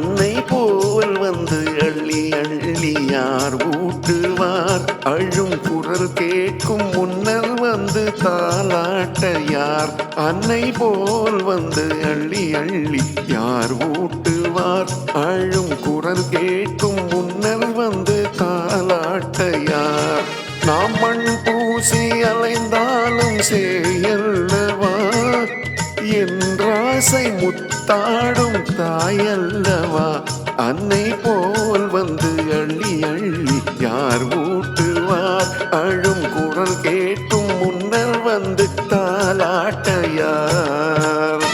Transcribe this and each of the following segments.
அன்னை போல் வந்து அள்ளி அள்ளி யார் ஊட்டுவார்? அழும் குரல் கேட்கும் முன்னர் வந்து தாளாட்ட யார்? அன்னை போல் வந்து அள்ளி அள்ளி யார் ஊட்டுவார்? அழும் குரல் கேட்கும் முன்னர் வந்து தாளாட்ட யார்? நாம் மண் பூசி அலைந்தாலும் செய்யல்லவா என்றாசை முத்து தாடும் தாயல்லவா? அன்னை போல் வந்து அள்ளி அள்ளி யார் ஊட்டுவார்? அழும் குரல் கேட்டும் முன்னர் வந்து தாலாட்டையார்.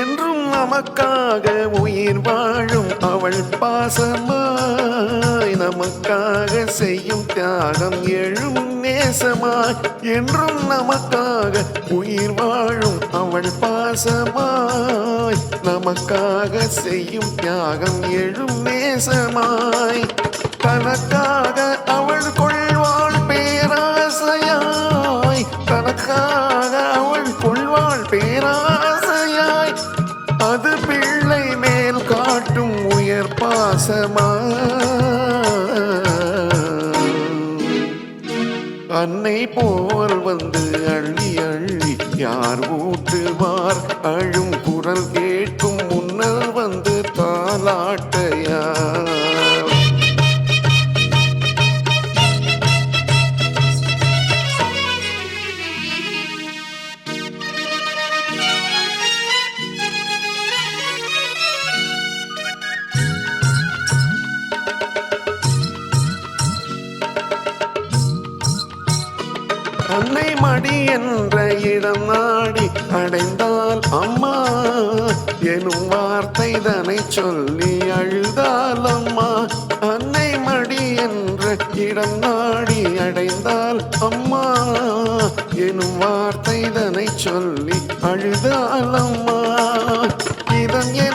என்றும் நமக்காக உயிர் வாழும் அவள் பாசமாய் நமக்காக செய்யும் தியாகம் எழும் நேசமாய் என்றும் நமக்காக உயிர் வாழும் அவள் பாசமாய் நமக்காக செய்யும் தியாகம் எழும் நேசமாய் தனக்காக அவள் கொள்ள பாசமா? அன்னை போல் வந்து அள்ளி அள்ளி யார் ஊட்டுவார்? அழும் குரல் கேட்கும் முன்னர் வந்து தாலாட்டைய அன்னை மடி என்ற இடம் நாடி அடைந்தால் அம்மா எனும் வார்த்தை தனை சொல்லி அழுதால் அம்மா. அன்னை மடி என்ற இடம் நாடி அடைந்தால் அம்மா எனும் வார்த்தை தனை சொல்லி அழுதால் அம்மா. இதன் என்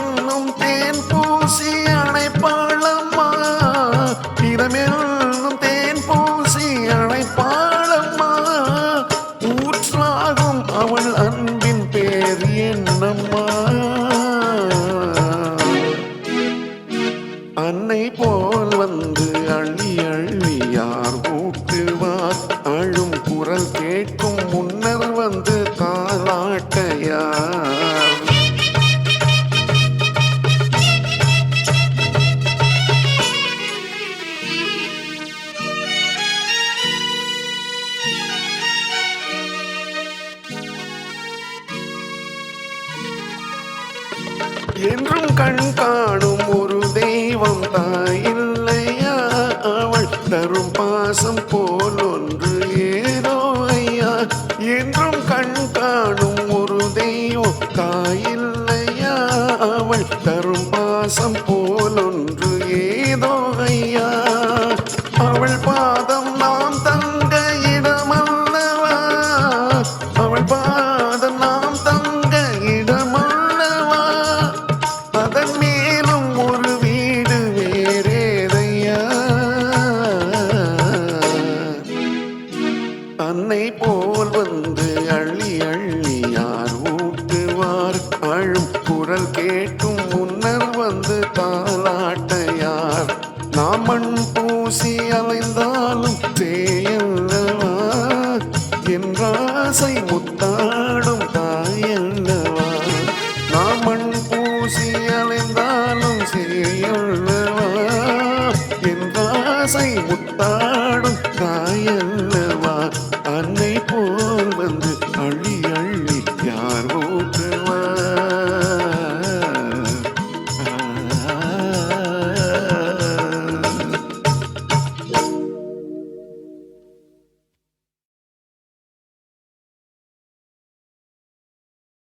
கேட்கும் முன்னர் வந்து தாளாட்டையா என்றும் கண் காணும் ஒரு தெய்வம் தாயில்லையா? அவள் தரும் பாசம் போல் ஒன்று தரும் பாசம் போலொன்று ஏதோ ஐயா. அவள் பாதம் நாம் தங்க இடமல்லவா. அவள் பாதம் நாம் தங்க இடமல்லவா. அதன் மேலும் ஒரு வீடு வேறேதையா. அன்னை போல் வந்து அள்ளி அள்ளி யார் ஊட்டுவார்? அழும் குரல் கேட்கும் என்றாசை முத்தாடும்